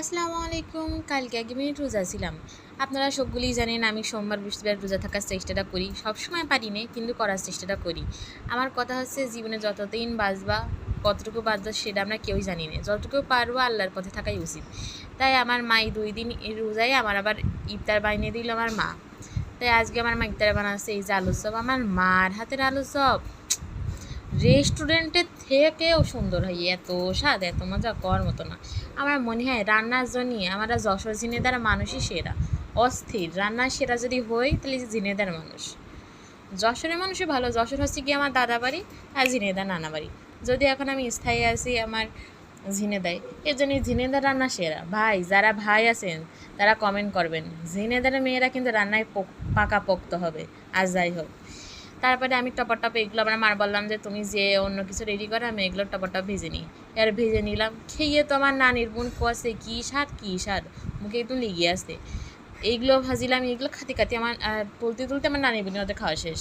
আসসালামু আলাইকুম। কালকে এক মিনিট রোজা ছিলাম। আপনারা সবগুলিই জানেন আমি সোমবার, বৃহস্পতিবার রোজা থাকার চেষ্টাটা করি। সবসময় পারি না কিন্তু করার চেষ্টাটা করি। আমার কথা হচ্ছে, জীবনে যতদিন বাঁচবা, কতটুকু বাঁচবা সেটা আমরা কেউই জানি না। যতটুকু পারব আল্লাহর পথে থাকাই উচিত। তাই আমার মাই দুই দিন রোজায় আমার আবার ইফতার বানিয়ে দিল আমার মা। তাই আজকে আমার মা ইফতার বানাচ্ছে, এই যে আলু আমার মার হাতের আলু চপ। রেস্টুরেন্টের থেকেও সুন্দর হয়, এত স্বাদ, এত মজা, কর মতো না। আমার মনে হয় রান্নার জন্যই আমরা যশোর ঝিনেদার মানুষই সেরা। অস্থির রান্নার সেরা যদি হই, তাহলে ঝিনেদার মানুষ। যশোরের মানুষই ভালো, যশোর হচ্ছে কি আমার দাদা বাড়ি আর ঝিনেদার নানা বাড়ি। যদি এখন আমি স্থায়ী আছি আমার ঝিনেদায় এর জন্য ঝিনেদার রান্না সেরা। ভাই, যারা ভাই আছেন, তারা কমেন্ট করবেন ঝিনেদারের মেয়েরা কিন্তু রান্নায় পাকা পোক্ত হবে। আর যাই হোক। তারপরে আমি টপর টপ এগুলো আমরা মার বললাম যে, তুমি যে অন্য কিছু রেডি করো, আমি এগুলো টপর টপ ভেজে নিই। এর ভেজে নিলাম। খেয়ে তো আমার নানির বোন কোয়াশে কী স্বাদ কী স্বাদ? মুখে একটু লেগে আসতে এইগুলো ভাজিলাম এইগুলো খাতে খাতে আমার তুলতে তুলতে আমার নানির বোনের খাওয়া শেষ।